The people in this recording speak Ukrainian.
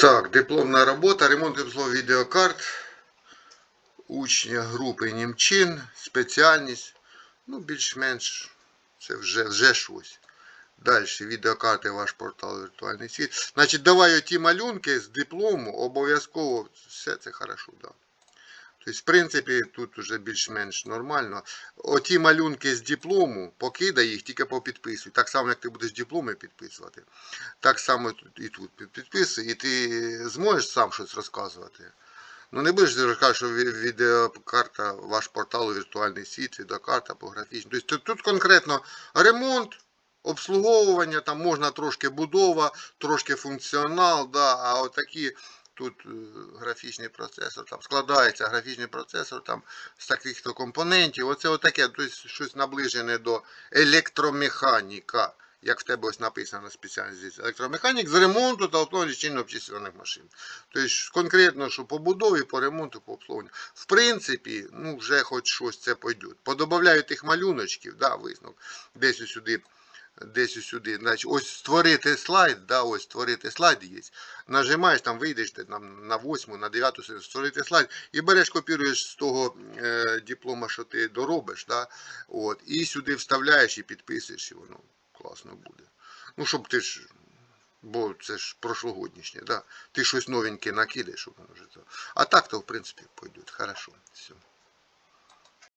Так, дипломна робота, ремонт і обслуговування відеокарт, учня групи Німчин, спеціальність. Ну, більш-менш це вже, вже щось. Далі, відеокарти, ваш портал віртуальний світ. Значить, давай оті малюнки з диплому, обов'язково все це хорошо, да. Тобто, в принципі, тут вже більш-менш нормально. Оті малюнки з диплому, покидай їх, тільки попідписуй. Так само, як ти будеш дипломи підписувати. Так само і тут під- підписуй, і ти зможеш сам щось розказувати. Ну не будеш ти розказувати, що відеокарта, ваш портал віртуальний світ, відеокарта по графічній. Тобто тут конкретно ремонт, обслуговування, там можна трошки будова, трошки функціонал, да, а отакі тут е, графічний процесор, там складається графічний процесор там, з таких то компонентів. Оце отаке, тобто щось наближене до електромеханіка. Як в тебе ось написано спеціальність електромеханік з ремонту та обслуговування чинно обчислюваних машин. Тобто конкретно, що по будові, по ремонту, по обслуговуванню. В принципі, ну вже хоч щось це пойде. Подобавляю тих малюночків, да, висновок, десь сюди, десь сюди. Значить, ось створити слайд, да, ось створити слайд є. Нажимаєш, там вийдеш там, на 8, на 9 створити слайд і береш, копіруєш з того е, диплома, що ти доробиш, да, от, і сюди вставляєш і підписуєш, і воно класно буде. Ну, щоб ти ж. Бо це ж прошлогоднішнє, да? Ти щось новеньке накидаєш, воно вже. А так то, в принципі, пойдуть. Хорошо. Все.